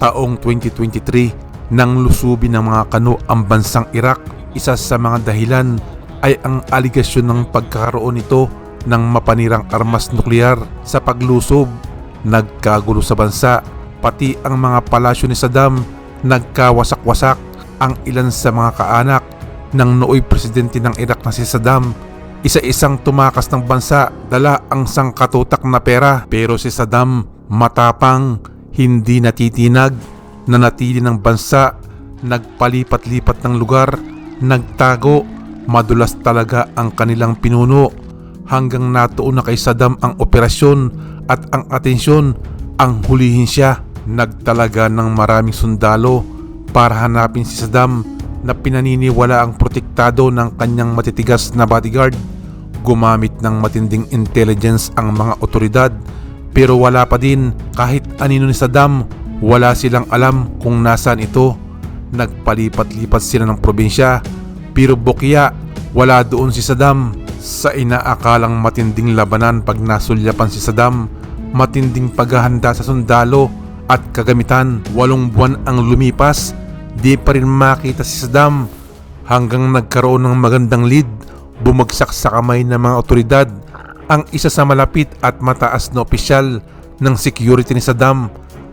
Taong 2023 nang lusubin ng mga kano ang bansang Iraq, isa sa mga dahilan ay ang aligasyon ng pagkakaroon nito ng mapanirang armas nuklear sa paglusob. Nagkagulo sa bansa, pati ang mga palasyo ni Saddam nagkawasak-wasak ang ilan sa mga kaanak ng nooy presidente ng Iraq na si Saddam isa-isang tumakas ng bansa dala ang sangkatutak na pera. Pero si Saddam matapang hindi natitinag nanatili ng bansa nagpalipat-lipat ng lugar nagtago madulas talaga ang kanilang pinuno. Hanggang natuon na kay Saddam ang operasyon at ang atensyon ang hulihin siya. Nagtalaga ng maraming sundalo para hanapin si Saddam na pinaniniwala ang protektado ng kanyang matitigas na bodyguard. Gumamit ng matinding intelligence ang mga otoridad pero wala pa din kahit anino ni Saddam wala silang alam kung nasaan ito. Nagpalipat-lipat sila ng probinsya pero bukya wala doon si Saddam. Sa inaakalang matinding labanan pag nasulyapan si Saddam, matinding paghahanda sa sundalo at kagamitan. Walong buwan ang lumipas, di pa rin makita si Saddam hanggang nagkaroon ng magandang lead, bumagsak sa kamay ng mga otoridad ang isa sa malapit at mataas na opisyal ng security ni Saddam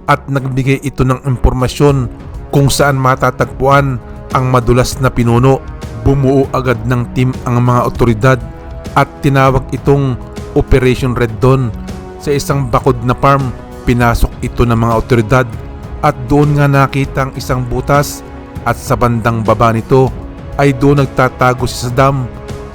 at nagbigay ito ng impormasyon kung saan matatagpuan ang madulas na pinuno. Bumuo agad ng team ang mga otoridad at tinawag itong Operation Red Dawn sa isang bakod na farm pinasok ito ng mga otoridad at doon nga nakita ang isang butas at sa bandang baba nito ay doon nagtatago si Saddam.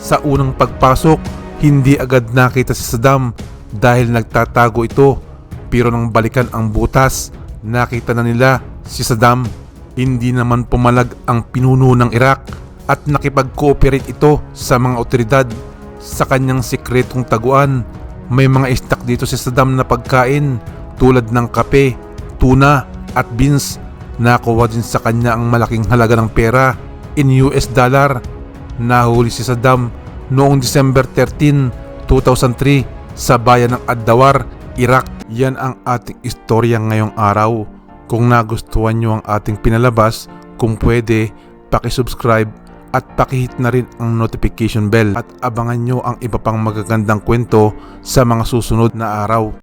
Sa unang pagpasok, hindi agad nakita si Saddam dahil nagtatago ito. Pero nang balikan ang butas, nakita na nila si Saddam. Hindi naman pumalag ang pinuno ng Iraq at nakipag-cooperate ito sa mga otoridad sa kanyang sikretong taguan. May mga istak dito si Saddam na pagkain tulad ng kape, tuna at beans. Nakuha din sa kanya ang malaking halaga ng pera in US dollar. Nahuli si Saddam noong December 13, 2003 sa bayan ng Ad-Dawar, Iraq. Yan ang ating istorya ngayong araw. Kung nagustuhan nyo ang ating pinalabas, kung pwede, pakisubscribe at pakihit na rin ang notification bell at abangan nyo ang iba pang magagandang kwento sa mga susunod na araw.